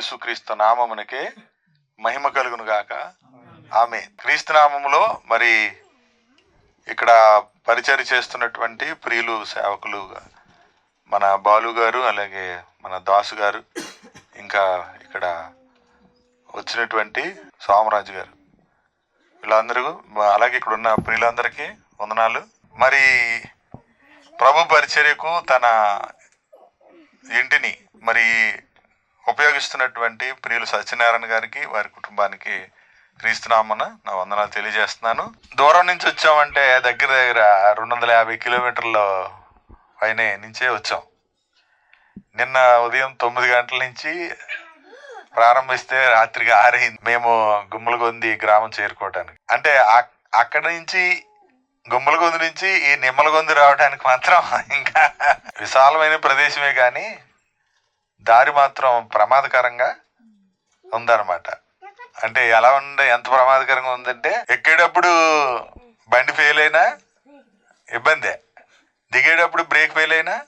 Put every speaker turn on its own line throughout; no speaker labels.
యేసుక్రీస్తు నామమునకే మహిమ కలుగును గాక ఆమె క్రీస్తునామములో మరి ఇక్కడ పరిచయం చేస్తున్నటువంటి ప్రియులు సేవకులు మన బాలు గారు అలాగే మన దాసు గారు ఇంకా ఇక్కడ వచ్చినటువంటి సోమరాజు గారు. వీళ్ళందరూ అలాగే ఇక్కడ ఉన్న ప్రియులందరికీ వందనాలు. మరి ప్రభు పరిచర్యకు తన ఇంటిని మరి ఉపయోగిస్తున్నటువంటి ప్రియులు సత్యనారాయణ గారికి వారి కుటుంబానికి క్రీస్తునామన నా వందనాలు తెలియజేస్తున్నాను. దూరం నుంచి వచ్చామంటే దగ్గర దగ్గర రెండు వందల యాభై కిలోమీటర్ల పైన నుంచే వచ్చాం. నిన్న ఉదయం తొమ్మిది గంటల నుంచి ప్రారంభిస్తే రాత్రికి ఆరైంది. మేము గుమ్మలగొంది గ్రామం చేరుకోవడానికి అంటే అక్కడి అక్కడ నుంచి గుమ్మలగొంది నుంచి ఈ నిమ్మలగొంది రావడానికి మాత్రం ఇంకా విశాలమైన ప్రదేశమే కానీ దారి మాత్రం ప్రమాదకరంగా ఉందన్నమాట. అంటే ఎలా ఉండే ఎంత ప్రమాదకరంగా ఉందంటే ఎక్కేటప్పుడు బండి ఫెయిల్ అయినా ఇబ్బందే. దిగేటప్పుడు బ్రేక్ ఫెయిల్ అయినా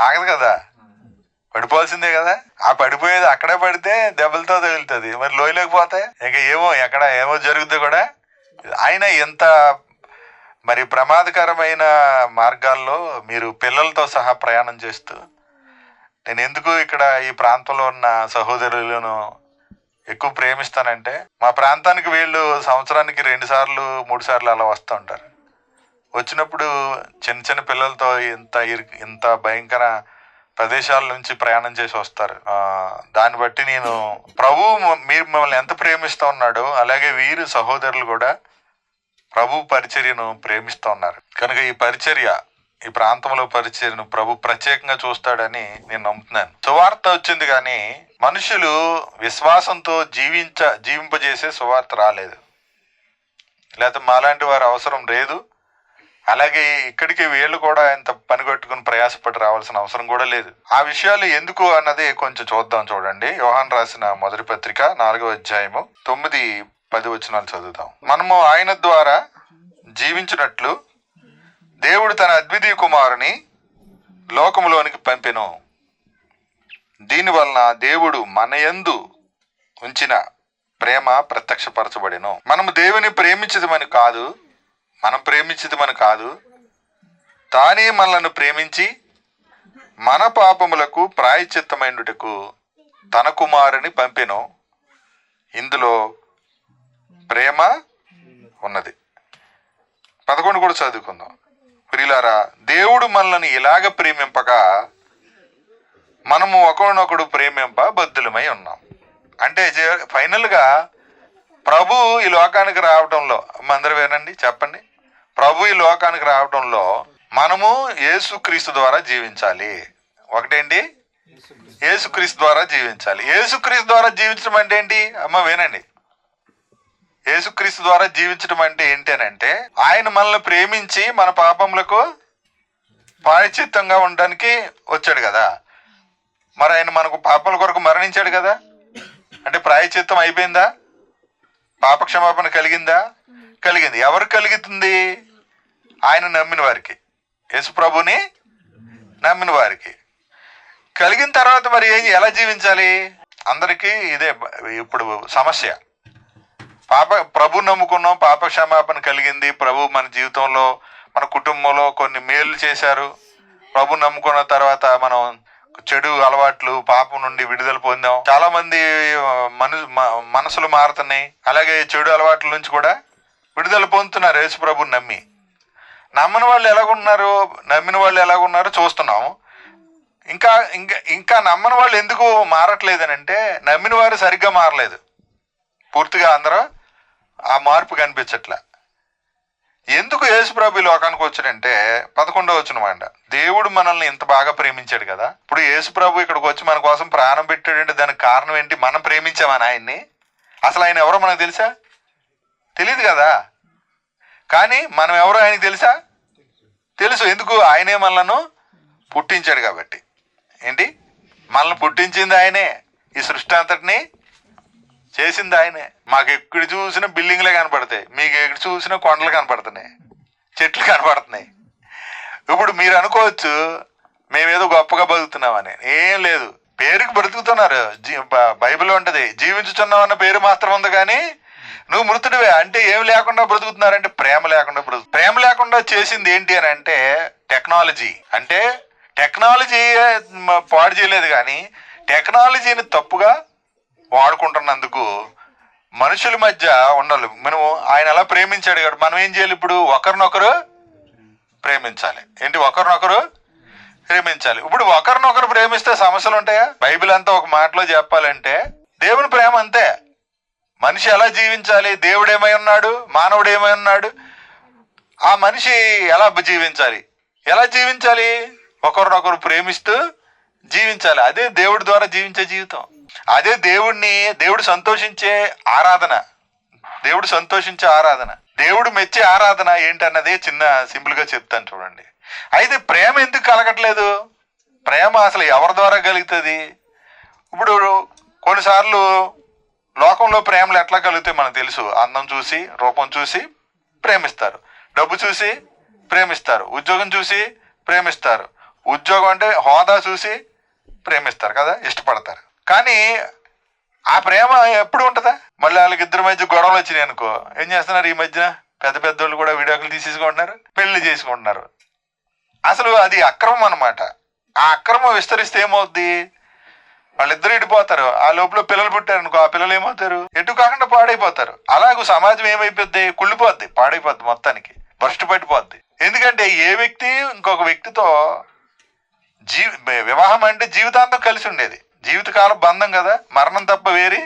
ఆగదు కదా. పడిపోవాల్సిందే కదా. ఆ పడిపోయేది అక్కడే పడితే దెబ్బలతో తగులుతుంది. మరి లోయలోకి పోతే? ఇంకా ఏమో ఎక్కడ ఏమో జరుగుద్ది కూడా. ఆయన ఎంత మరి ప్రమాదకరమైన మార్గాల్లో మీరు పిల్లలతో సహా ప్రయాణం చేస్తూ నేను ఎందుకు ఇక్కడ ఈ ప్రాంతంలో ఉన్న సహోదరులను ఎక్కువ ప్రేమిస్తానంటే మా ప్రాంతానికి వీళ్ళు సంవత్సరానికి రెండు సార్లు మూడు సార్లు అలా వస్తూ ఉంటారు. వచ్చినప్పుడు చిన్న చిన్న పిల్లలతో ఇంత ఇరు- ఇంత భయంకర ప్రదేశాల నుంచి ప్రయాణం చేసి వస్తారు. దాన్ని బట్టి నేను ప్రభు మీరు మిమ్మల్ని ఎంత ప్రేమిస్తూ ఉన్నాడో అలాగే వీరు సహోదరులు కూడా ప్రభు పరిచర్యను ప్రేమిస్తూ ఉన్నారు. కనుక ఈ పరిచర్య ఈ ప్రాంతంలో పరిచయను ప్రభు ప్రత్యేకంగా చూస్తాడని నేను నమ్ముతున్నాను. సువార్త వచ్చింది కానీ మనుషులు విశ్వాసంతో జీవించ జీవింపజేసే సువార్త రాలేదు. లేకపోతే మాలాంటి వారు అవసరం లేదు. అలాగే ఇక్కడికి వీళ్ళు కూడా ఇంత పని కట్టుకుని ప్రయాసపడి రావాల్సిన అవసరం కూడా లేదు. ఆ విషయాలు ఎందుకు అన్నది కొంచెం చూద్దాం చూడండి. యోహాన్ రాసిన మొదటి పత్రిక నాలుగో అధ్యాయము తొమ్మిది పది వచనాలు చదువుతాం. మనము ఆయన ద్వారా జీవించినట్లు దేవుడు తన అద్వితీయ కుమారుని లోకములోనికి పంపెను. దీనివలన దేవుడు మన యందు ఉంచిన ప్రేమ ప్రత్యక్షపరచబడెను. మనము దేవుని ప్రేమించదమని కాదు మనం ప్రేమించదమని కాదు తానే మనలను ప్రేమించి మన పాపములకు ప్రాయచిత్తమైనటకు తన కుమారుని పంపెను. ఇందులో ప్రేమ ఉన్నది. పదకొండు కూడా చదువుకుందాం. ప్రియులారా దేవుడు మనల్ని ఇలాగ ప్రేమింపగా మనము ఒకరినొకడు ప్రేమింప బద్దులమై ఉన్నాం. అంటే ఫైనల్గా ప్రభు ఈ లోకానికి రావడంలో అందరూ వినండి చెప్పండి. ప్రభు ఈ లోకానికి రావడంలో మనము యేసుక్రీస్తు ద్వారా జీవించాలి. ఒకటేంటి? యేసుక్రీస్తు ద్వారా జీవించాలి. యేసుక్రీస్తు ద్వారా జీవించడం అంటే ఏంటి? అమ్మ వినండి. యేసుక్రీస్తు ద్వారా జీవించడం అంటే ఏంటి అని అంటే ఆయన మనల్ని ప్రేమించి మన పాపములకు ప్రాయచిత్తంగా ఉండడానికి వచ్చాడు కదా. మరి ఆయన మనకు పాపల కొరకు మరణించాడు కదా. అంటే ప్రాయచిత్తం అయిపోయిందా? పాపక్షమాపణ కలిగిందా? కలిగింది. ఎవరు కలుగుతుంది ఆయన నమ్మిన వారికి. యేసు ప్రభుని నమ్మిన వారికి. కలిగిన తర్వాత మరి ఏం ఎలా జీవించాలి? అందరికీ ఇదే ఇప్పుడు సమస్య. పాప ప్రభు నమ్ముకున్నాం పాప క్షమాపణ కలిగింది. ప్రభు మన జీవితంలో మన కుటుంబంలో కొన్ని మేలు చేశారు. ప్రభు నమ్ముకున్న తర్వాత మనం చెడు అలవాట్లు పాపం నుండి విడుదల పొందాం. చాలా మంది మను మనసులు మారుతున్నాయి. అలాగే చెడు అలవాట్ల నుంచి కూడా విడుదల పొందుతున్నారు యేసు ప్రభు నమ్మి. నమ్మని వాళ్ళు ఎలాగున్నారు నమ్మిన వాళ్ళు ఎలాగున్నారో చూస్తున్నాము. ఇంకా ఇంకా ఇంకా నమ్మని వాళ్ళు ఎందుకు మారట్లేదనంటే నమ్మిన వారు సరిగ్గా మారలేదు. పూర్తిగా అందరూ ఆ మార్పు కనిపించట్లే. ఎందుకు యేసుప్రభు లోకానికి వచ్చాడంటే పదకొండవ వచ్చిన మాట దేవుడు మనల్ని ఇంత బాగా ప్రేమించాడు కదా. ఇప్పుడు యేసుప్రభు ఇక్కడికి వచ్చి మన కోసం ప్రాణం పెట్టాడంటే దానికి కారణం ఏంటి? మనం ప్రేమించామని ఆయన్ని? అసలు ఆయన ఎవరో మనకు తెలుసా? తెలియదు కదా. కానీ మనం ఎవరో ఆయనకి తెలుసా? తెలుసు. ఎందుకు? ఆయనే మనలను పుట్టించాడు కాబట్టి. ఏంటి? మనల్ని పుట్టించింది ఆయనే. ఈ సృష్టి అంతటిని చేసింది ఆయనే. మాకు ఎక్కడ చూసినా బిల్డింగ్లే కనపడతాయి. మీకు ఎక్కడ చూసినా కొండలు కనపడుతున్నాయి. చెట్లు కనపడుతున్నాయి. ఇప్పుడు మీరు అనుకోవచ్చు మేమేదో గొప్పగా బతుకుతున్నామని. ఏం లేదు. పేరుకి బ్రతుకుతున్నారు. జీ- బ- బైబిల్ ఉంటది. జీవించుచున్నావు అన్న పేరు మాత్రం ఉంది కానీ నువ్వు మృతుడివే. అంటే ఏం లేకుండా బ్రతుకుతున్నారంటే ప్రేమ లేకుండా బ్రతుకు ప్రేమ లేకుండా చేసింది ఏంటి అని అంటే టెక్నాలజీ. అంటే టెక్నాలజీ పాడు చేయలేదు కానీ టెక్నాలజీని తప్పుగా వాడుకుంటున్నందుకు మనుషుల మధ్య ఉండాలి మనం ఆయన ఎలా ప్రేమించాడు కాబట్టి మనం ఏం చేయాలి ఇప్పుడు? ఒకరినొకరు ప్రేమించాలి. ఏంటి? ఒకరినొకరు ప్రేమించాలి. ఇప్పుడు ఒకరినొకరు ప్రేమిస్తే సమస్యలు ఉంటాయా? బైబిల్ అంతా ఒక మాటలో చెప్పాలంటే దేవుని ప్రేమ అంతే. మనిషి ఎలా జీవించాలి? దేవుడు ఏమై ఉన్నాడు? మానవుడు ఏమై ఉన్నాడు? ఆ మనిషి ఎలా జీవించాలి? ఎలా జీవించాలి? ఒకరినొకరు ప్రేమిస్తూ జీవించాలి. అదే దేవుడి ద్వారా జీవించే జీవితం. అదే దేవుడిని దేవుడు సంతోషించే ఆరాధన. దేవుడు సంతోషించే ఆరాధన. దేవుడు మెచ్చే ఆరాధన ఏంటన్నది చిన్న సింపుల్గా చెప్తాను చూడండి. అయితే ప్రేమ ఎందుకు కలగట్లేదు? ప్రేమ అసలు ఎవరి ద్వారా కలుగుతుంది? ఇప్పుడు కొన్నిసార్లు లోకంలో ప్రేమలు ఎట్లా కలుగుతాయి మనకు తెలుసు. అందం చూసి రూపం చూసి ప్రేమిస్తారు. డబ్బు చూసి ప్రేమిస్తారు. ఉద్యోగం చూసి ప్రేమిస్తారు. ఉద్యోగం అంటే హోదా చూసి ప్రేమిస్తారు కదా ఇష్టపడతారు. కానీ ఆ ప్రేమ ఎప్పుడు ఉంటుందా? మళ్ళీ వాళ్ళకి ఇద్దరి మధ్య గొడవలు వచ్చినాయి అనుకో. ఏం చేస్తున్నారు ఈ మధ్యన? పెద్ద పెద్దోళ్ళు కూడా వీడియోలు తీసేసుకుంటున్నారు పెళ్ళి చేసుకుంటున్నారు. అసలు అది అక్రమం అనమాట ఆ అక్రమం విస్తరిస్తే ఏమవుద్ది? వాళ్ళిద్దరు ఇడిపోతారు ఆ లోపల పిల్లలు పుట్టారనుకో ఆ పిల్లలు ఏమవుతారు? ఎటు కాకుండా పాడైపోతారు. అలాగే సమాజం ఏమైపోద్ది? కుళ్ళిపోద్ది పాడైపోద్ది మొత్తానికి. భ్రష్టు పట్టిపోద్ది. ఎందుకంటే ఏ వ్యక్తి ఇంకొక వ్యక్తితో జీ వివాహం అంటే జీవితాంతం కలిసి ఉండేది. జీవితకాలం బంధం కదా మరణం తప్ప వేరి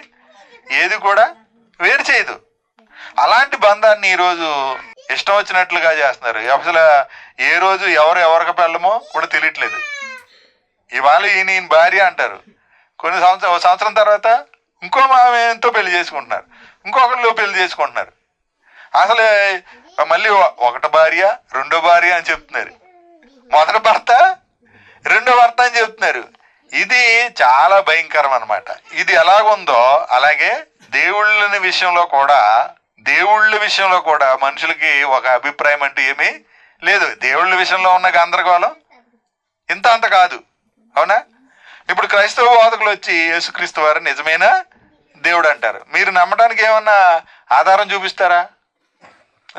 ఏది కూడా వేరు చేయదు. అలాంటి బంధాన్ని ఈరోజు ఇష్టం వచ్చినట్లుగా చేస్తున్నారు. అసలు ఏ రోజు ఎవరు ఎవరికి పెళ్ళమో కూడా తెలియట్లేదు. ఇవాళ ఈయన ఈయన భార్య అంటారు. కొన్ని సంవత్సరం ఒక సంవత్సరం తర్వాత ఇంకో మామేంతో పెళ్ళి చేసుకుంటున్నారు. ఇంకొకరిలో పెళ్ళి చేసుకుంటున్నారు. అసలు మళ్ళీ ఒకటి భార్య రెండో భార్య అని చెప్తున్నారు. మొదటి భర్త రెండో భర్త అని చెప్తున్నారు. ఇది చాలా భయంకరం అనమాట ఇది ఎలాగుందో అలాగే దేవుళ్ళని విషయంలో కూడా దేవుళ్ళ విషయంలో కూడా మనుషులకి ఒక అభిప్రాయం అంటే ఏమీ లేదు. దేవుళ్ళ విషయంలో ఉన్న గందరగోళం ఇంత అంత కాదు. అవునా? ఇప్పుడు క్రైస్తవ బోధకులు వచ్చి యేసుక్రీస్తు వారు నిజమైన? దేవుడు అంటారు. మీరు నమ్మడానికి ఏమన్నా ఆధారం చూపిస్తారా?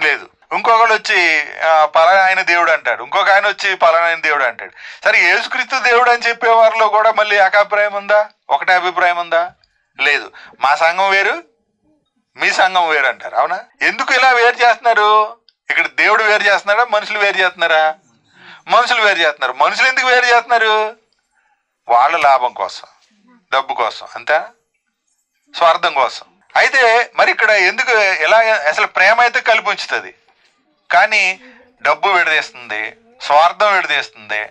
లేదు. ఇంకొకడు వచ్చి ఆ, పలానా ఆయన దేవుడు అంటాడు. ఇంకొక ఆయన వచ్చి పలానా ఆయన దేవుడు అంటాడు. సరే యేసుక్రీస్తు దేవుడు అని చెప్పే వారిలో కూడా మళ్ళీ ఏకాభిప్రాయం ఉందా? ఒకటే అభిప్రాయం ఉందా? లేదు. మా సంఘం వేరు మీ సంఘం వేరు అంటారు. అవునా? ఎందుకు ఇలా వేరు చేస్తున్నారు? ఇక్కడ దేవుడు వేరు చేస్తున్నాడా? మనుషులు వేరు చేస్తున్నారా? మనుషులు వేరు చేస్తున్నారు. మనుషులు ఎందుకు వేరు చేస్తున్నారు? వాళ్ళ లాభం కోసం డబ్బు కోసం అంతే? స్వార్థం కోసం. అయితే మరి ఇక్కడ ఎందుకు ఎలా అసలు ప్రేమ అయితే కలిపి ఉంచుతుంది? కానీ డబ్బు విడదీస్తుంది స్వార్థం విడదీస్తుంది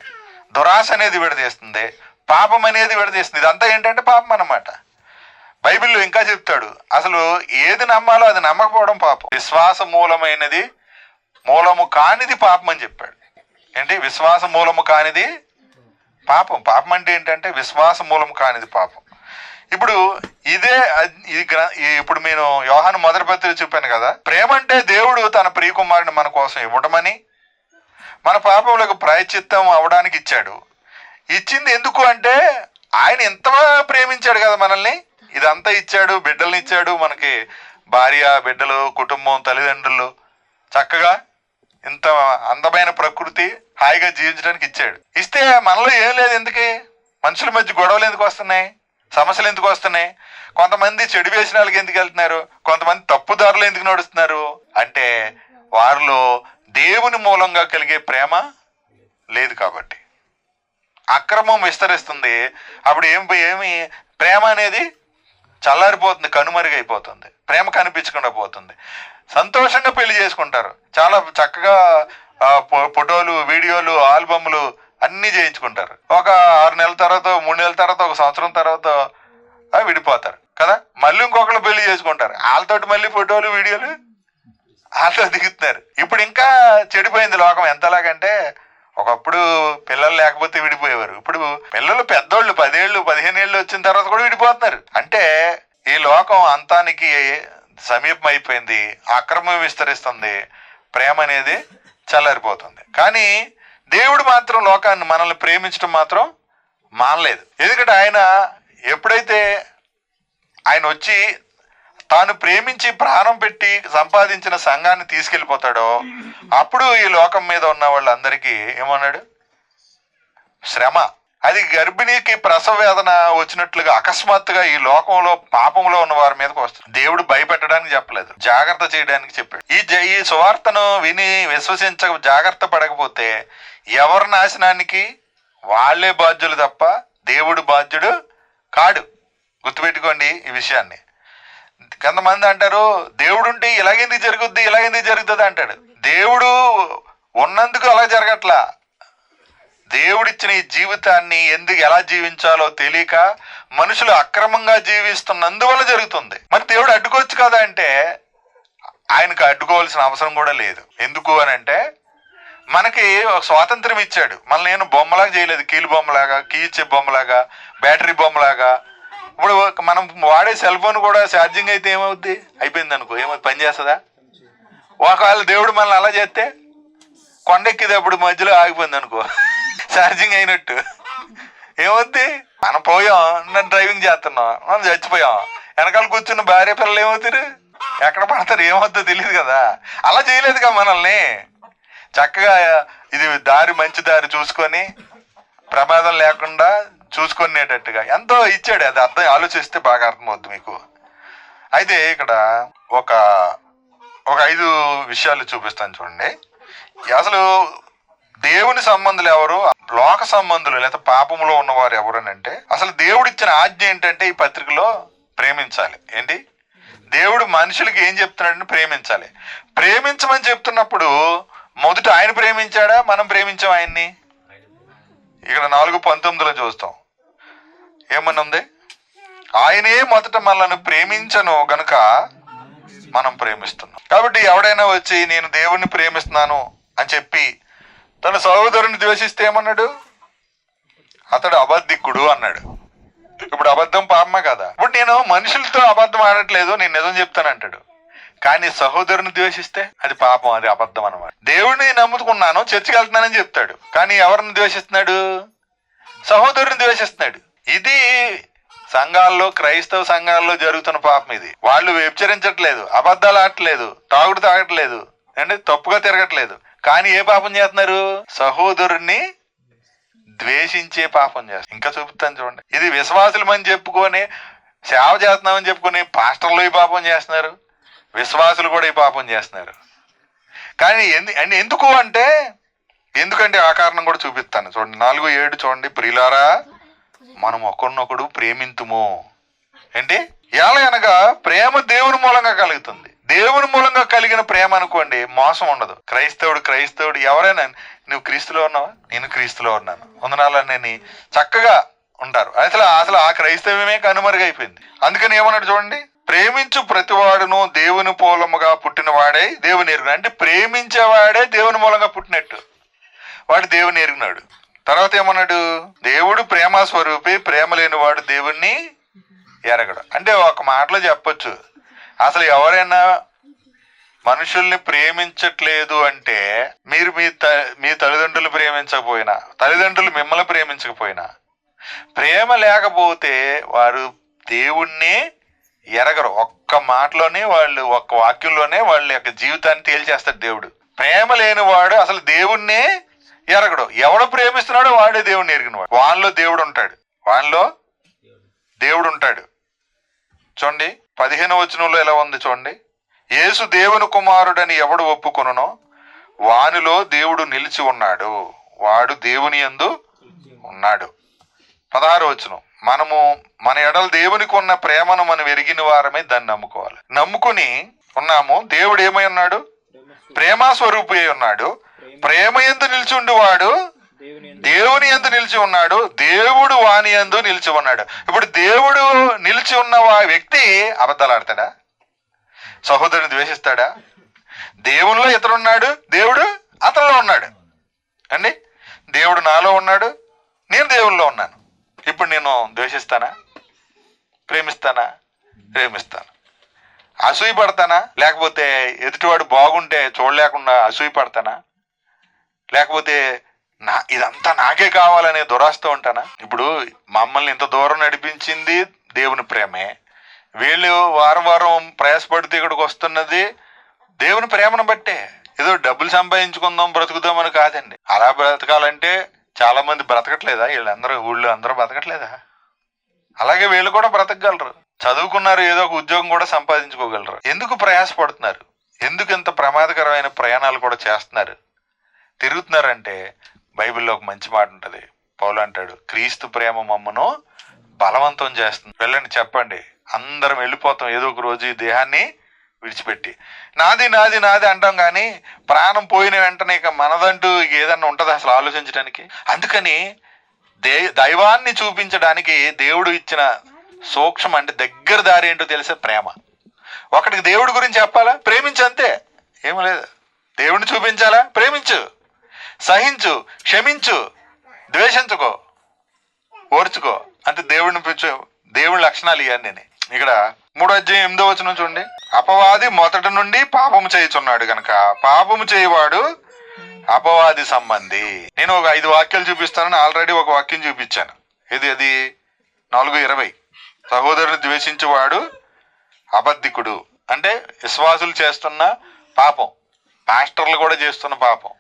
దురాశ అనేది విడదీస్తుంది పాపం అనేది విడదీస్తుంది. ఇదంతా ఏంటంటే పాపం అన్నమాట. బైబిల్లో ఇంకా చెప్తాడు అసలు ఏది నమ్మాలో అది నమ్మకపోవడం పాపం. విశ్వాస మూలమైనది మూలము కానిది పాపం అని చెప్పాడు. ఏంటి? విశ్వాస మూలము కానిది పాపం. పాపం అంటే ఏంటంటే విశ్వాస మూలం కానిది పాపం. ఇప్పుడు ఇదే ఇది ఇప్పుడు నేను యోహాను మొదటి పత్రిక చెప్పాను కదా ప్రేమ అంటే దేవుడు తన ప్రియకుమారుని మన కోసం ఇవ్వటమని మన పాపములకు ప్రాయశ్చిత్తం అవడానికి ఇచ్చాడు. ఇచ్చింది ఎందుకు అంటే ఆయన ఎంత ప్రేమించాడు కదా మనల్ని? ఇదంతా ఇచ్చాడు బిడ్డల్ని ఇచ్చాడు మనకి భార్య బిడ్డలు కుటుంబం తల్లిదండ్రులు. చక్కగా ఇంత అందమైన ప్రకృతి హాయిగా జీవించడానికి ఇచ్చాడు. ఇస్తే మనలో ఏం లేదు ఎందుకే? మనుషుల మధ్య గొడవలు ఎందుకు వస్తున్నాయి? సమస్యలు ఎందుకు వస్తున్నాయి? కొంతమంది చెడు వ్యసనాలకు ఎందుకు వెళ్తున్నారు? కొంతమంది తప్పుదారులు ఎందుకు నడుస్తున్నారు? అంటే వారిలో దేవుని మూలంగా కలిగే ప్రేమ లేదు కాబట్టి. అక్రమం విస్తరిస్తుంది. అప్పుడు ఏం ఏమి? ప్రేమ అనేది చల్లారిపోతుంది కనుమరుగైపోతుంది. ప్రేమ కనిపించకుండా పోతుంది. సంతోషంగా పెళ్ళి చేసుకుంటారు. చాలా చక్కగా ఫో- ఫోటోలు వీడియోలు ఆల్బమ్లు అన్నీ చేయించుకుంటారు. ఒక ఆరు నెలల తర్వాత మూడు నెలల తర్వాత ఒక సంవత్సరం తర్వాత విడిపోతారు. కదా? మళ్ళీ ఇంకొకరు పెళ్ళి చేసుకుంటారు. వాళ్ళతోటి మళ్ళీ ఫోటోలు వీడియోలు వాళ్ళతో దిగుతున్నారు. ఇప్పుడు ఇంకా చెడిపోయింది లోకం. ఎంతలాగంటే ఒకప్పుడు పిల్లలు లేకపోతే విడిపోయేవారు. ఇప్పుడు పిల్లలు పెద్దోళ్ళు పదేళ్ళు పదిహేను ఏళ్ళు వచ్చిన తర్వాత కూడా విడిపోతున్నారు. అంటే ఈ లోకం అంతానికి సమీపం అయిపోయింది అక్రమం విస్తరిస్తుంది ప్రేమ అనేది చల్లారిపోతుంది. కానీ దేవుడు మాత్రం లోకాన్ని మనల్ని ప్రేమించడం మాత్రం మానలేదు. ఎందుకంటే ఆయన ఎప్పుడైతే ఆయన వచ్చి తాను ప్రేమించి ప్రాణం పెట్టి సంపాదించిన సంఘాన్ని తీసుకెళ్ళిపోతాడో అప్పుడు ఈ లోకం మీద ఉన్న వాళ్ళందరికీ ఏమన్నాడు? శ్రమ. అది గర్భిణికి ప్రసవ వేదన వచ్చినట్లుగా అకస్మాత్తుగా ఈ లోకంలో పాపంలో ఉన్న వారి మీదకి వస్తుంది. దేవుడు భయపెట్టడానికి చెప్పలేదు. జాగ్రత్త చేయడానికి చెప్పాడు. ఈ ఈ సువార్తను విని విశ్వసించ జాగ్రత్త పడకపోతే ఎవరి నాశనానికి వాళ్ళే బాధ్యులు తప్ప దేవుడు బాధ్యుడు కాడు. గుర్తుపెట్టుకోండి ఈ విషయాన్ని. కొంతమంది అంటారు దేవుడు ఉంటే ఇలాగెందుకు జరుగుద్ది? ఇలాగెందుకు జరుగుతుంది? అంటాడు. దేవుడు ఉన్నందుకు అలా జరగట్లా. దేవుడిచ్చిన ఈ జీవితాన్ని ఎందుకు ఎలా జీవించాలో తెలియక మనుషులు అక్రమంగా జీవిస్తున్నందువల్ల జరుగుతుంది. మరి దేవుడు అడ్డుకోవచ్చు కదా అంటే ఆయనకు అడ్డుకోవాల్సిన అవసరం కూడా లేదు. ఎందుకు అని అంటే మనకి ఒక స్వాతంత్రం ఇచ్చాడు. మళ్ళీ నేను బొమ్మలాగా చేయలేదు. కీలు బొమ్మలాగా కీ ఇచ్చే బొమ్మలాగా బ్యాటరీ బొమ్మలాగా. ఇప్పుడు మనం వాడే సెల్ ఫోన్ కూడా ఛార్జింగ్ అయితే ఏమవుద్ది? అయిపోయింది అనుకో. ఏమవుతుంది పని చేస్తుందా? ఒకవేళ దేవుడు మనల్ని అలా చేస్తే కొండెక్కేటప్పుడు మధ్యలో ఆగిపోయింది అనుకో. ఛార్జింగ్ అయినట్టు. ఏమవుద్ది మనం పోయాం నేను డ్రైవింగ్ చేస్తున్నాం. మనం చచ్చిపోయాం. వెనకాల కూర్చున్న భార్య పిల్లలు ఏమవుతారు? ఎక్కడ పడతారు? ఏమవుతుందో తెలియదు కదా. అలా చేయలేదుగా మనల్ని. చక్కగా ఇది దారి మంచి దారి చూసుకొని ప్రమాదం లేకుండా చూసుకునేటట్టుగా. ఎంతో ఇచ్చాడు. అది అర్థం ఆలోచిస్తే బాగా అర్థమవుద్ది మీకు. అయితే ఇక్కడ ఒక ఒక ఐదు విషయాలు చూపిస్తాను చూడండి. అసలు దేవుని సంబంధాలు ఎవరు? లోక సంబంధులు లేదా పాపములో ఉన్నవారు ఎవరనంటే అసలు దేవుడిచ్చిన ఆజ్ఞ ఏంటంటే ఈ పత్రికలో ప్రేమించాలి. ఏంటి? దేవుడు మనుషులకి ఏం చెప్తున్నాడని ప్రేమించాలి. ప్రేమించమని చెప్తున్నప్పుడు మొదట ఆయన ప్రేమించాడా? మనం ప్రేమించాం ఆయన్ని? ఇక్కడ నాలుగు పంతొమ్మిదిలో చూస్తాం. ఏమని ఉంది ఆయనే మొదట మనల్ని ప్రేమించను గనుక మనం ప్రేమిస్తున్నాం. కాబట్టి ఎవడైనా వచ్చి నేను దేవుణ్ణి ప్రేమిస్తున్నాను అని చెప్పి తన సహోదరుని ద్వేషిస్తే ఏమన్నాడు? అతడు అబద్ధికుడు అన్నాడు. ఇప్పుడు అబద్ధం పాపమా కదా. ఇప్పుడు నేను మనుషులతో అబద్ధం ఆడట్లేదు నేను నిజం చెప్తాను అంటాడు. కానీ సహోదరుని ద్వేషిస్తే అది పాపం అది అబద్ధం అనమాట దేవుడిని నమ్ముకున్నాను చర్చికి వెళ్తున్నానని చెప్తాడు. కానీ ఎవరిని ద్వేషిస్తున్నాడు? సహోదరుని ద్వేషిస్తున్నాడు. ఇది సంఘాల్లో క్రైస్తవ సంఘాల్లో జరుగుతున్న పాపం ఇది. వాళ్ళు వ్యభిచరించట్లేదు అబద్ధాలు ఆడట్లేదు తాగుడు తాగట్లేదు అంటే తప్పుగా తిరగట్లేదు. కానీ ఏ పాపం చేస్తున్నారు? సహోదరుణ్ణి ద్వేషించే పాపం చేస్తారు ఇంకా చూపుతాను చూడండి. ఇది విశ్వాసులమని చెప్పుకొని సేవ చేస్తున్నామని చెప్పుకొని పాస్టర్లు ఈ పాపం చేస్తున్నారు. విశ్వాసులు కూడా ఈ పాపం చేస్తున్నారు. కానీ ఎందు అండ్ ఎందుకు అంటే ఎందుకంటే ఆ కారణం కూడా చూపిస్తాను. చూడండి నాలుగు ఏడు చూడండి. ప్రియులారా మనం ఒకరినొకడు ప్రేమింతుము. ఏంటి? ఎలా అనగా ప్రేమ దేవుని మూలంగా కలుగుతుంది. దేవుని మూలంగా కలిగిన ప్రేమ అనుకోండి మోసం ఉండదు. క్రైస్తవుడు క్రైస్తవుడు ఎవరైనా నువ్వు క్రీస్తులో ఉన్నావా? నేను క్రీస్తులో ఉన్నాను. వందనాలని చక్కగా ఉంటారు. అసలు అసలు ఆ క్రైస్తవ్యమే కనుమరుగైపోయింది. అందుకని ఏమన్నాడు చూడండి ప్రేమించు ప్రతివాడును దేవుని మూలముగా పుట్టినవాడే దేవుని ఎరుగు అంటే ప్రేమించేవాడే దేవుని మూలంగా పుట్టినట్టు. వాడు దేవుని ఎరిగినాడు. తర్వాత ఏమన్నాడు దేవుడు ప్రేమ స్వరూపి ప్రేమ లేనివాడు దేవుణ్ణి ఎరగడు. అంటే ఒక మాటలో చెప్పొచ్చు. అసలు ఎవరైనా మనుషుల్ని ప్రేమించట్లేదు అంటే మీరు మీ త మీ తల్లిదండ్రులు ప్రేమించకపోయినా తల్లిదండ్రులు మిమ్మల్ని ప్రేమించకపోయినా ప్రేమ లేకపోతే వారు దేవుణ్ణి ఎరగరు. ఒక్క మాటలోనే వాళ్ళు ఒక్క వాక్యంలోనే వాళ్ళ యొక్క జీవితాన్ని తేల్చేస్తాడు దేవుడు. ప్రేమ లేనివాడు అసలు దేవుణ్ణి ఎరగడు. ఎవడు ప్రేమిస్తున్నాడో వాడే దేవుణ్ణి ఎరిగినవాడు. వాళ్ళలో దేవుడు ఉంటాడు వాళ్ళలో దేవుడు ఉంటాడు చూడండి పదిహేను వచనంలో ఎలా ఉంది చూడండి. యేసు దేవుని కుమారుడని ఎవడు ఒప్పుకొనునో వానిలో దేవుడు నిలిచి ఉన్నాడు. వాడు దేవుని యందు ఉన్నాడు. పదహారు వచనం. మనము మన ఎడల దేవునికి ఉన్న ప్రేమను మనం ఎరిగిన వారమే దాన్ని నమ్ముకోవాలి. నమ్ముకుని ఉన్నాము. దేవుడు ఏమై ఉన్నాడు? ప్రేమ స్వరూపి ఉన్నాడు. ప్రేమ ఎందు నిలిచి ఉండేవాడు.
దేవుని
ఎందు నిలిచి ఉన్నాడు దేవుడు వాని ఎందు నిలిచి ఉన్నాడు. ఇప్పుడు దేవుడు నిలిచి ఉన్న వా- వ్యక్తి అబద్ధాలు ఆడతాడా? సహోదరుని ద్వేషిస్తాడా? దేవునిలో ఇతరున్నాడు దేవుడు అతనిలో ఉన్నాడు. అండి? దేవుడు నాలో ఉన్నాడు నేను దేవుల్లో ఉన్నాను. ఇప్పుడు నేను ద్వేషిస్తానా? ప్రేమిస్తానా? ప్రేమిస్తాను. అసూయ పడతానా లేకపోతే ఎదుటివాడు బాగుంటే చూడలేకుండా అసూయ పడతానా లేకపోతే నా ఇదంతా నాకే కావాలనే దురాస్త ఉంటానా? ఇప్పుడు మమ్మల్ని ఇంత దూరం నడిపించింది దేవుని ప్రేమే. వీళ్ళు వారం వారం ప్రయాసపడితే ఇక్కడికి వస్తున్నది దేవుని ప్రేమను బట్టే. ఏదో డబ్బులు సంపాదించుకుందాం బ్రతుకుదామని కాదండి. అలా బ్రతకాలంటే చాలా మంది బ్రతకట్లేదా? వీళ్ళందరూ ఊళ్ళో అందరూ బ్రతకట్లేదా? అలాగే వీళ్ళు కూడా బ్రతకగలరు. చదువుకున్నారు ఏదో ఒక ఉద్యోగం కూడా సంపాదించుకోగలరు. ఎందుకు ప్రయాసపడుతున్నారు? ఎందుకు ఇంత ప్రమాదకరమైన ప్రయాణాలు కూడా చేస్తున్నారు? తిరుగుతున్నారంటే బైబిల్లో ఒక మంచి మాట ఉంటుంది. పౌలు అంటాడు క్రీస్తు ప్రేమ మమ్మను బలవంతం చేస్తుంది. వెళ్ళండి చెప్పండి. అందరం వెళ్ళిపోతాం ఏదో ఒక రోజు ఈ దేహాన్ని విడిచిపెట్టి. నాది నాది నాది అంటాం కానీ ప్రాణం పోయిన వెంటనే ఇక మనదంటూ ఏదన్నా ఉంటుంది అసలు ఆలోచించడానికి అందుకని దే దైవాన్ని చూపించడానికి దేవుడు ఇచ్చిన సూక్ష్మం అంటే దగ్గర దారి ఏంటో తెలిసే ప్రేమ. ఒకటికి దేవుడి గురించి చెప్పాలా? ప్రేమించు అంతే. ఏం లేదు. దేవుడిని చూపించాలా? ప్రేమించు. సహించు క్షమించు ద్వేషించుకో ఓర్చుకో. అంటే దేవుడిని పిచ్చు దేవుడి లక్షణాలు ఇవన్నీ ఇక్కడ మూడో అధ్యాయం ఎనిమిదో వచ్చిన చూడండి. అపవాది మొదటి నుండి పాపము చేయుచున్నాడు కనుక పాపము చేయవాడు అపవాది సంబంధి. నేను ఒక ఐదు వాక్యాలు చూపిస్తానని ఆల్రెడీ ఒక వాక్యం చూపించాను. ఇది అది? నాలుగు ఇరవై. సహోదరుని ద్వేషించేవాడు అబద్ధికుడు. అంటే విశ్వాసులు చేస్తున్న పాపం. పాస్టర్లు కూడా చేస్తున్న పాపం.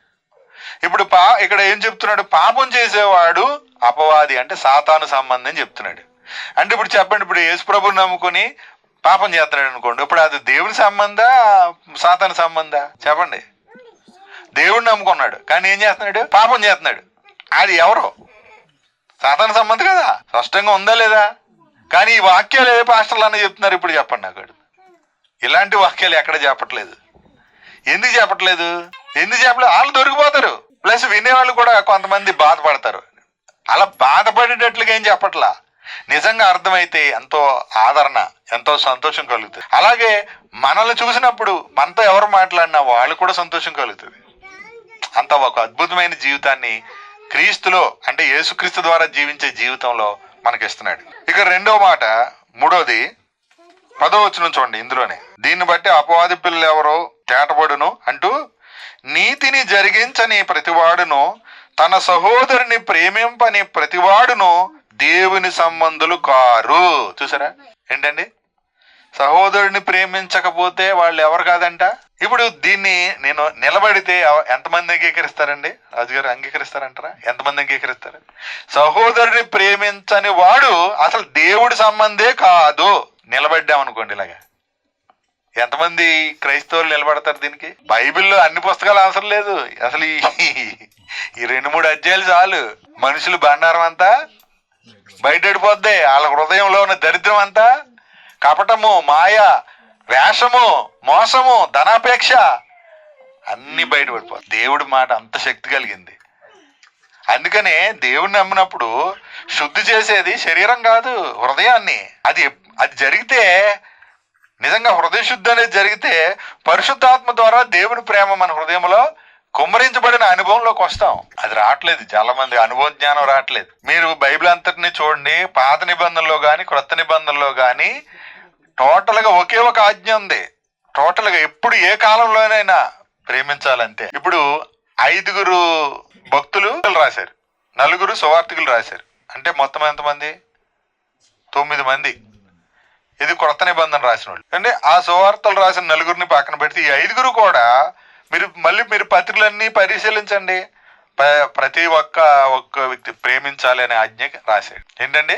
ఇప్పుడు పా ఇక్కడ ఏం చెప్తున్నాడు? పాపం చేసేవాడు అపవాది అంటే సాతాను సంబంధం అని చెప్తున్నాడు. అంటే ఇప్పుడు చెప్పండి ఇప్పుడు యేసుప్రభుని నమ్ముకొని పాపం చేస్తున్నాడు అనుకోండి ఇప్పుడు అది దేవుని సంబంధ సాతాను సంబంధ? చెప్పండి. దేవుడిని నమ్ముకున్నాడు కానీ ఏం చేస్తున్నాడు? పాపం చేస్తున్నాడు. అది ఎవరు? సాతాను సంబంధం కదా. స్పష్టంగా ఉందా లేదా? కానీ ఈ వాక్యాలు ఏ పాస్టర్లు అన్న చెప్తున్నారు ఇప్పుడు చెప్పండి నాకు ఇలాంటి వాక్యాలు ఎక్కడ చెప్పట్లేదు. ఎందుకు చెప్పట్లేదు? ఎందుకు చెప్పలేదు? వాళ్ళు దొరికిపోతారు. ప్లస్ వినేవాళ్ళు కూడా కొంతమంది బాధపడతారు. అలా బాధపడేటట్లుగా ఏం చెప్పట్లా? నిజంగా అర్థమైతే ఎంతో ఆదరణ ఎంతో సంతోషం కలుగుతుంది. అలాగే మనల్ని చూసినప్పుడు మనతో ఎవరు మాట్లాడినా వాళ్ళు కూడా సంతోషం కలుగుతుంది. అంత ఒక అద్భుతమైన జీవితాన్ని క్రీస్తులో అంటే యేసుక్రీస్తు ద్వారా జీవించే జీవితంలో మనకి ఇస్తున్నాడు ఇక రెండో మాట మూడోది పదో వచ్చిన చూడండి ఇందులోనే. దీన్ని బట్టి అపవాది పిల్లలు ఎవరో తేటపడును అంటూ నీతిని జరిగించని ప్రతివాడును తన సహోదరుని ప్రేమింపని ప్రతివాడును దేవుని సంబంధులు కారు. చూసారా? ఏంటండి? సహోదరుని ప్రేమించకపోతే వాళ్ళు ఎవరు కాదంట? ఇప్పుడు దీన్ని నేను నిలబడితే ఎవ- ఎంతమంది అంగీకరిస్తారండి? రాజుగారు అంగీకరిస్తారంటారా? ఎంతమంది అంగీకరిస్తారు? సహోదరుని ప్రేమించని వాడు అసలు దేవుడి సంబంధే కాదు. నిలబడ్డామనుకోండి ఇలాగా. ఎంతమంది క్రైస్తవులు నిలబడతారు దీనికి? బైబిల్లో అన్ని పుస్తకాలు అవసరం లేదు. అసలు ఈ ఈ రెండు మూడు అధ్యాయాలు చాలు. మనుషులు బండారం అంతా బయటపడిపోద్ది. వాళ్ళ హృదయంలో ఉన్న దరిద్రం అంతా కపటము మాయ వేషము మోసము ధనాపేక్ష అన్ని బయటపడిపోతాయి దేవుడి మాట అంత శక్తి కలిగింది. అందుకనే దేవుడిని నమ్మినప్పుడు శుద్ధి చేసేది శరీరం కాదు హృదయాన్ని. అది అది జరిగితే నిజంగా హృదయశుద్ధి అనేది జరిగితే పరిశుద్ధాత్మ ద్వారా దేవుని ప్రేమ మన హృదయంలో కుమ్మరించబడిన అనుభవంలోకి వస్తాం. అది రావట్లేదు. చాలా మంది అనుభవ జ్ఞానం రావట్లేదు. మీరు బైబిల్ అంతటిని చూడండి. పాత నిబంధనలో కానీ క్రొత్త నిబంధనలో కానీ టోటల్గా ఒకే ఒక ఆజ్ఞ ఉంది. టోటల్గా ఎప్పుడు ఏ కాలంలోనైనా ప్రేమించాలంతే ఇప్పుడు ఐదుగురు భక్తులు రాశారు. నలుగురు సువార్థికులు రాశారు. అంటే మొత్తం ఎంతమంది? తొమ్మిది మంది. ఇది కొత్త నిబంధన రాసిన వాళ్ళు అంటే ఆ సువార్తలు రాసిన నలుగురిని పక్కన పెడితే ఈ ఐదుగురు కూడా మీరు మళ్ళీ మీరు పత్రికలన్నీ పరిశీలించండి. ప్రతి ఒక్క ఒక్క వ్యక్తి ప్రేమించాలి అనే ఆజ్ఞ రాశాడు. ఏంటండి?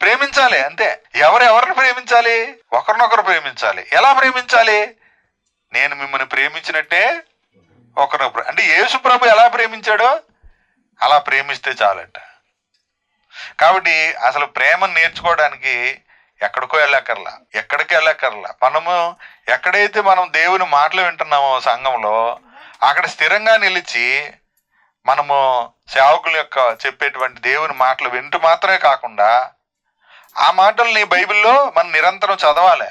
ప్రేమించాలి అంతే. ఎవరు ఎవరిని ప్రేమించాలి? ఒకరినొకరు ప్రేమించాలి. ఎలా ప్రేమించాలి? నేను మిమ్మల్ని ప్రేమించినట్టే ఒకరినొకరు అంటే యేసు ప్రభు ఎలా ప్రేమించాడో అలా ప్రేమిస్తే చాలంట. కాబట్టి అసలు ప్రేమను నేర్చుకోవడానికి ఎక్కడికో వెళ్ళక్కర్లా. ఎక్కడికి వెళ్ళక్కర్లా. మనము ఎక్కడైతే మనం దేవుని మాటలు వింటున్నామో సంఘంలో అక్కడ స్థిరంగా నిలిచి మనము సేవకుల యొక్క చెప్పేటువంటి దేవుని మాటలు వింటూ మాత్రమే కాకుండా ఆ మాటల్ని బైబిల్లో మనం నిరంతరం చదవాలి.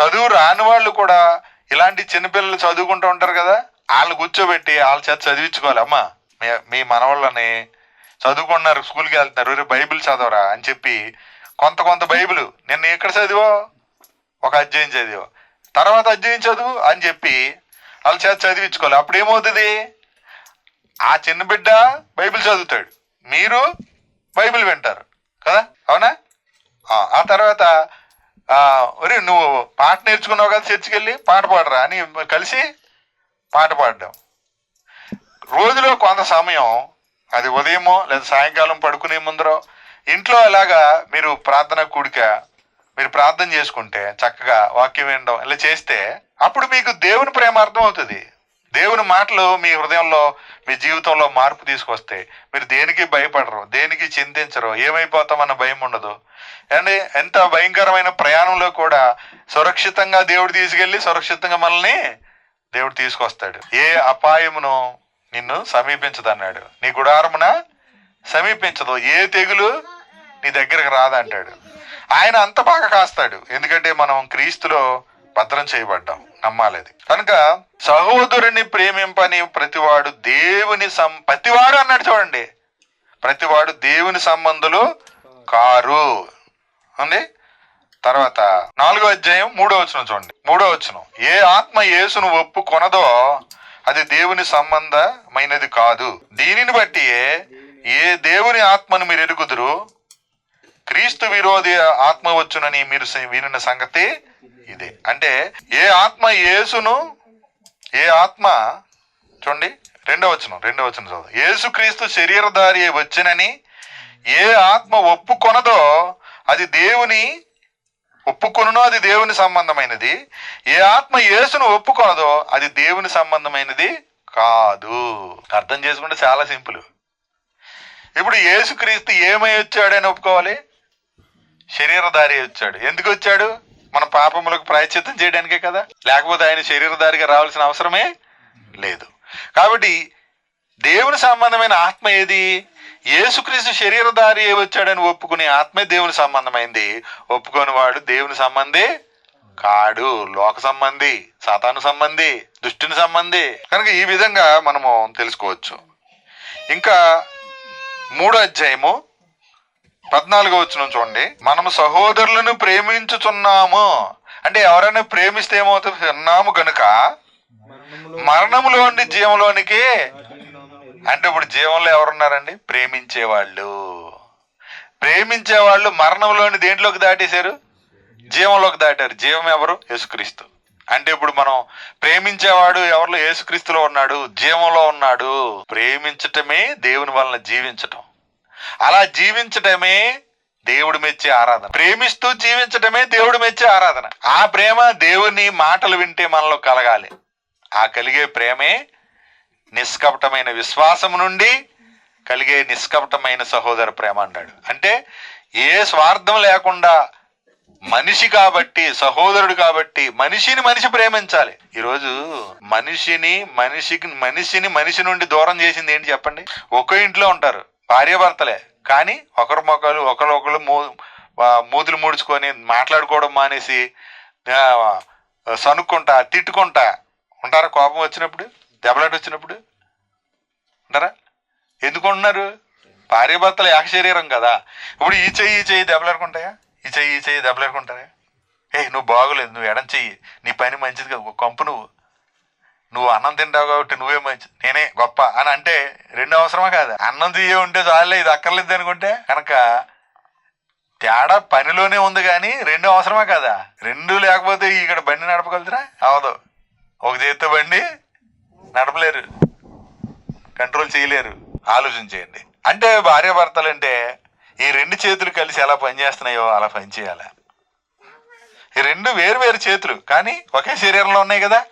చదువు రాని వాళ్ళు కూడా ఇలాంటి చిన్నపిల్లలు చదువుకుంటూ ఉంటారు కదా వాళ్ళు కూర్చోబెట్టి వాళ్ళ చేత చదివించుకోవాలి. అమ్మా మీ మీ మనవాళ్ళని చదువుకున్నారు స్కూల్కి వెళ్తున్నారు బైబిల్ చదవరా అని చెప్పి కొంత కొంత బైబిల్. నిన్న ఎక్కడ చదివో? ఒక అధ్యాయం చదివో. తర్వాత అధ్యాయం చదువు అని చెప్పి వాళ్ళ చేత చదివించుకోవాలి. అప్పుడు ఏమవుతుంది ఆ చిన్న బిడ్డ బైబిల్ చదువుతాడు. మీరు బైబిల్ వింటారు. కదా? అవునా? ఆ, తర్వాత ఒరే నువ్వు పాట నేర్చుకున్నావు కదా చర్చికి వెళ్ళి పాట పాడరా అని కలిసి పాట పాడడం. రోజులో కొంత సమయం అది ఉదయమో లేదా సాయంకాలం పడుకునే ముందరో ఇంట్లో అలాగా మీరు ప్రార్థన కూడిక మీరు ప్రార్థన చేసుకుంటే చక్కగా వాక్యం వినడం ఇలా చేస్తే అప్పుడు మీకు దేవుని ప్రేమ అర్థం అవుతుంది దేవుని మాటలు మీ హృదయంలో మీ జీవితంలో మార్పు తీసుకొస్తే మీరు దేనికి భయపడరు దేనికి చింతించరు ఏమైపోతామన్న భయం ఉండదు. అండి ఎంత భయంకరమైన ప్రయాణంలో కూడా సురక్షితంగా దేవుడు తీసుకెళ్ళి సురక్షితంగా మనల్ని దేవుడు తీసుకొస్తాడు. ఏ అపాయమును నిన్ను సమీపించదన్నాడు. నీ గుడారమున సమీపించదు. ఏ తెగులు నీ దగ్గరకు రాదంటాడు ఆయన అంత బాగా కాస్తాడు. ఎందుకంటే మనం క్రీస్తులో భద్రం చేయబడ్డాం. నమ్మాలి కనుక సహోదరుని ప్రేమింపని ప్రతివాడు దేవుని సం ప్రతివాడు అన్నాడు చూడండి. ప్రతివాడు దేవుని సంబంధులు కారు. ఉంది? తర్వాత నాలుగో అధ్యాయం మూడో వచనం చూడండి. మూడో వచనం. ఏ ఆత్మ యేసును ఒప్పు కొనదో అది దేవుని సంబంధమైనది కాదు. దీనిని బట్టి ఏ దేవుని ఆత్మను మీరు ఎరుగుదురు? క్రీస్తు విరోధి ఆత్మ వచ్చునని మీరు వినిన సంగతి ఇదే. అంటే ఏ ఆత్మ యేసును ఏ ఆత్మ చూడండి రెండవ వచనం రెండవ వచనం చదువు యేసు క్రీస్తు శరీరధారి వచ్చినని ఏ ఆత్మ ఒప్పుకొనదో అది దేవుని ఒప్పుకొనునో అది దేవుని సంబంధమైనది. ఏ ఆత్మ యేసును ఒప్పుకొనదో అది దేవుని సంబంధమైనది కాదు. అర్థం చేసుకుంటే చాలా సింపుల్. ఇప్పుడు యేసుక్రీస్తు ఏమై వచ్చాడని ఒప్పుకోవాలి? శరీరధారి వచ్చాడు. ఎందుకు వచ్చాడు? మన పాపములకు ప్రాయశ్చిత్తం చేయడానికే కదా? లేకపోతే ఆయన శరీరధారిగా రావాల్సిన అవసరమే లేదు. కాబట్టి దేవుని సంబంధమైన ఆత్మ ఏది? యేసుక్రీస్తు శరీరధారి వచ్చాడని ఒప్పుకునే ఆత్మే దేవుని సంబంధమైంది. ఒప్పుకొని వాడు దేవుని సంబంధి కాడు. లోక సంబంధి సాతాను సంబంధి దుష్టిని సంబంధి. కనుక ఈ విధంగా మనము తెలుసుకోవచ్చు. ఇంకా మూడో అధ్యాయము పద్నాలుగో వచ్చిన చూడండి. మనము సహోదరులను ప్రేమించుచున్నాము. అంటే ఎవరైనా ప్రేమిస్తే ఏమవుతుంది? విన్నాము గనుక మరణములోని జీవంలోనికి అంటే ఇప్పుడు జీవంలో ఎవరున్నారండి? ప్రేమించే వాళ్ళు ప్రేమించే వాళ్ళు మరణంలోని దేంట్లోకి దాటేశారు? జీవంలోకి దాటారు. జీవం ఎవరు? యేసుక్రీస్తు. అంటే ఇప్పుడు మనం ప్రేమించేవాడు ఎవరిలో? యేసుక్రీస్తులో ఉన్నాడు జీవంలో ఉన్నాడు. ప్రేమించటమే దేవుని వలన జీవించటం. అలా జీవించటమే దేవుడు మెచ్చే ఆరాధన. ప్రేమిస్తూ జీవించటమే దేవుడు మెచ్చే ఆరాధన. ఆ ప్రేమ దేవుని మాటలు వింటే మనలో కలగాలి. ఆ కలిగే ప్రేమే నిష్కపటమైన విశ్వాసం నుండి కలిగే నిష్కపటమైన సహోదర ప్రేమ అన్నాడు అంటే ఏ స్వార్థం లేకుండా మనిషి కాబట్టి సహోదరుడు కాబట్టి మనిషిని మనిషి ప్రేమించాలి. ఈరోజు మనిషిని మనిషికి మనిషిని మనిషి నుండి దూరం చేసింది ఏంటి చెప్పండి? ఒక ఇంట్లో ఉంటారు భార్యాభర్తలే. కానీ ఒకరి మొక్కలు ఒకరు ఒకరు మూ మూతులు ముడుచుకొని మాట్లాడుకోవడం మానేసి సనుక్కుంటా తిట్టుకుంటా ఉంటారా కోపం వచ్చినప్పుడు? దెబ్బలాట వచ్చినప్పుడు? ఉంటారా? ఎందుకుంటున్నారు భార్యాభర్తలు ఏక శరీరం కదా. ఇప్పుడు ఈ చెయ్యి ఈ చెయ్యి దెబ్బలాడుకుంటాయా? ఈ చెయ్యి ఈ చెయ్యి దెబ్బలాడుకుంటారా ఏ నువ్వు బాగోలేదు నువ్వు ఎడం చెయ్యి. నీ పని మంచిది కదా కొంపు నువ్వు. నువ్వు అన్నం తింటావు కాబట్టి నువ్వే మంచి నేనే గొప్ప అని అంటే రెండు అవసరమా కాదు. అన్నం తీయ ఉంటే చాలే ఇది అక్కర్లేదు అనుకుంటే కనుక తేడా పనిలోనే ఉంది కానీ రెండు అవసరమా కదా? రెండు లేకపోతే ఇక్కడ బండి నడపగలుగుతారా? అవదు. ఒక చేతితో బండి నడపలేరు. కంట్రోల్ చేయలేరు. ఆలోచించేయండి అంటే భార్యాభర్తలు అంటే ఈ రెండు చేతులు కలిసి ఎలా పనిచేస్తున్నాయో అలా పనిచేయాలి? ఈ రెండు వేరు వేరు చేతులు కానీ ఒకే శరీరంలో ఉన్నాయి కదా?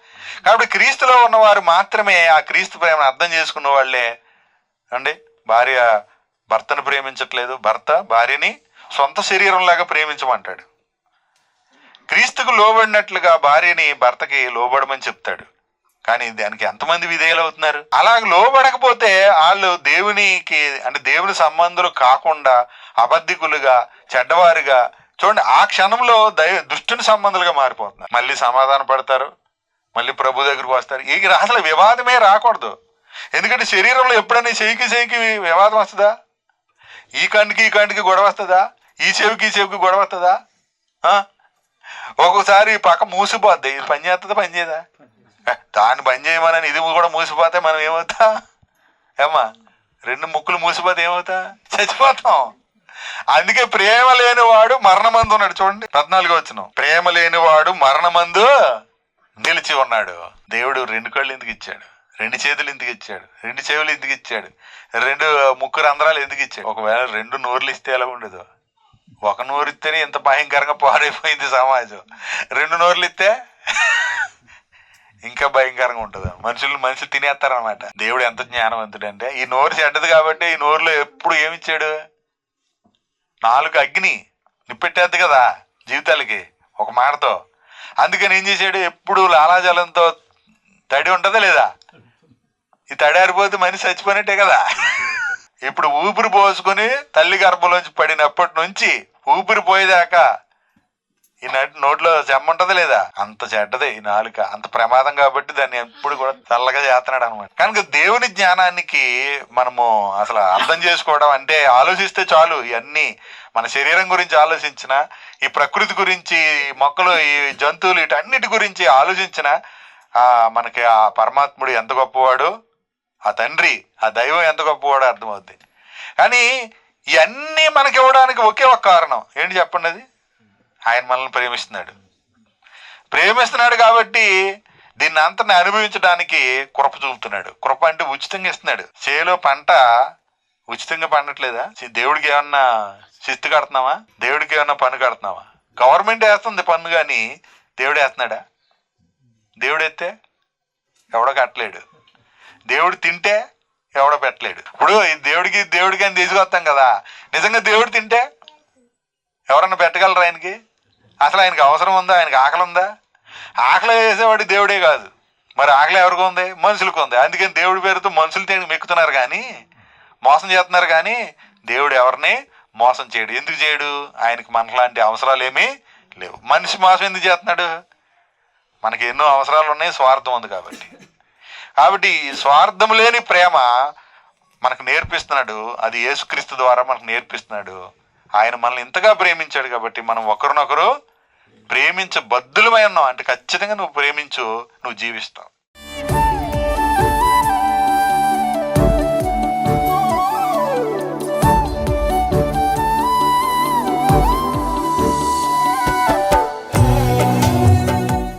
కాబట్టి క్రీస్తులో ఉన్నవారు మాత్రమే ఆ క్రీస్తు ప్రేమను అర్థం చేసుకున్న వాళ్ళే. అండి భార్య భర్తను ప్రేమించట్లేదు భర్త భార్యని సొంత శరీరంలాగా ప్రేమించమంటాడు. క్రీస్తుకు లోబడినట్లుగా భార్యని భర్తకి లోబడమని చెప్తాడు. కానీ దానికి ఎంతమంది విధేయులు అవుతున్నారు? అలా లోబడకపోతే వాళ్ళు దేవునికి అంటే దేవుని సంబంధులు కాకుండా అబద్ధికులుగా చెడ్డవారుగా చూడండి ఆ క్షణంలో దైవ దుష్టుని సంబంధాలుగా మారిపోతున్నారు. మళ్ళీ సమాధాన పడతారు మళ్ళీ ప్రభు దగ్గరికి వస్తారు. ఈ అసలు వివాదమే రాకూడదు. ఎందుకంటే శరీరంలో ఎప్పుడైనా చేయికి చేయికి వివాదం వస్తుందా? ఈ కంటికి ఈ కంటికి గొడవ వస్తుందా? ఈ చెవికి ఈ చెవికి గొడవ వస్తుందా? ఒక్కొక్కసారి పక్క మూసిపోద్ది. ఇది పని చేస్తుందా పని చేయదా? దాన్ని బంద్ చేయమని ఇది కూడా మూసిపోతే మనం ఏమవుతా? ఏమ్మా రెండు ముక్కులు మూసిపోతే ఏమవుతా? చచ్చిపోతాం. అందుకే ప్రేమ లేనివాడు మరణమందు ఉన్నాడు. చూడండి పద్నాలుగు వచ్చిన ప్రేమ లేనివాడు మరణమందు నిలిచి ఉన్నాడు. దేవుడు రెండు కళ్ళు ఎందుకు ఇచ్చాడు? రెండు చేతులు ఎందుకు ఇచ్చాడు? రెండు చెవులు ఎందుకు ఇచ్చాడు? రెండు ముక్కు రంధ్రాలు ఎందుకు ఇచ్చాడు? ఒకవేళ రెండు నోర్లు ఇస్తే ఎలా ఉండదు? ఒక నోరు ఇస్తేనే ఇంత భయంకరంగా పాడైపోయింది సమాజం. రెండు నోర్లు ఇస్తే ఇంకా భయంకరంగా ఉంటుంది. మనుషులు మనుషులు తినేస్తారనమాట దేవుడు ఎంత జ్ఞానవంతుడు అంటే ఈ నోరు చెడ్డది కాబట్టి ఈ నోరులో ఎప్పుడు ఏమిచ్చాడు? నాలుగు అగ్ని. నిప్పెట్టేద్ది కదా జీవితాలకి ఒక మాటతో. అందుకని ఏం చేశాడు? ఎప్పుడు లాలాజలంతో తడి ఉంటుందా లేదా? ఈ తడి ఆరిపోతే మనిషి చచ్చిపోయినట్టే కదా. ఇప్పుడు ఊపిరి పోసుకొని తల్లి గర్భంలోంచి పడినప్పటి నుంచి ఊపిరి పోయేదాకా ఈ నటి నోట్లో చెమ్మ ఉంటది లేదా? అంత చెడ్డదే ఈ నాలుక. అంత ప్రమాదం కాబట్టి దాన్ని ఎప్పుడు కూడా చల్లగా చేస్తున్నాడు అనమాట కనుక దేవుని జ్ఞానానికి మనము అసలు అర్థం చేసుకోవడం అంటే ఆలోచిస్తే చాలు ఇవన్నీ. మన శరీరం గురించి ఆలోచించిన ఈ ప్రకృతి గురించి మొక్కలు ఈ జంతువులు వీటన్నిటి గురించి ఆలోచించిన ఆ మనకి ఆ పరమాత్ముడు ఎంత గొప్పవాడు ఆ తండ్రి ఆ దైవం ఎంత గొప్పవాడో అర్థమవుద్ది. కానీ ఇవన్నీ మనకి ఇవ్వడానికి ఒకే ఒక కారణం. ఏంటి చెప్పండి అది ఆయన మనల్ని ప్రేమిస్తున్నాడు. ప్రేమిస్తున్నాడు కాబట్టి దీన్ని అంతని అనుభవించడానికి కృప చూపుతున్నాడు. కృప అంటే ఉచితంగా ఇస్తున్నాడు. చేలో పంట ఉచితంగా పండట్లేదా? దేవుడికి ఏమన్నా శిస్తు కడుతున్నావా? దేవుడికి ఏమన్నా పన్ను కడుతున్నావా? గవర్నమెంట్ వేస్తుంది పన్ను కానీ దేవుడు వేస్తున్నాడా? దేవుడు ఎత్తే ఎవడో కట్టలేడు. దేవుడు తింటే ఎవడో పెట్టలేడు. ఇప్పుడు దేవుడికి దేవుడికి అని తీసుకొస్తాం కదా. నిజంగా దేవుడు తింటే ఎవరన్నా పెట్టగలరా ఆయనకి? అసలు ఆయనకు అవసరం ఉందా? ఆయనకి ఆకలి ఉందా? ఆకలి వేసేవాడు దేవుడే కాదు. మరి ఆకలి ఎవరికి ఉంది? మనుషులకు ఉంది. అందుకని దేవుడి పేరుతో మనుషులు తిని మెక్కుతున్నారు కానీ మోసం చేస్తున్నారు కానీ దేవుడు ఎవరిని మోసం చేయడు. ఎందుకు చేయడు? ఆయనకి మనలాంటి అవసరాలు ఏమీ లేవు. మనిషి మోసం ఎందుకు చేస్తున్నాడు? మనకి ఎన్నో అవసరాలు ఉన్నాయి స్వార్థం ఉంది కాబట్టి. కాబట్టి స్వార్థం లేని ప్రేమ మనకు నేర్పిస్తున్నాడు. అది యేసుక్రీస్తు ద్వారా మనకు నేర్పిస్తున్నాడు. ఆయన మనల్ని ఇంతగా ప్రేమించాడు కాబట్టి మనం ఒకరినొకరు ప్రేమించబద్దులమై ఉన్నావు. అంటే ఖచ్చితంగా నువ్వు ప్రేమించు నువ్వు జీవిస్తావు.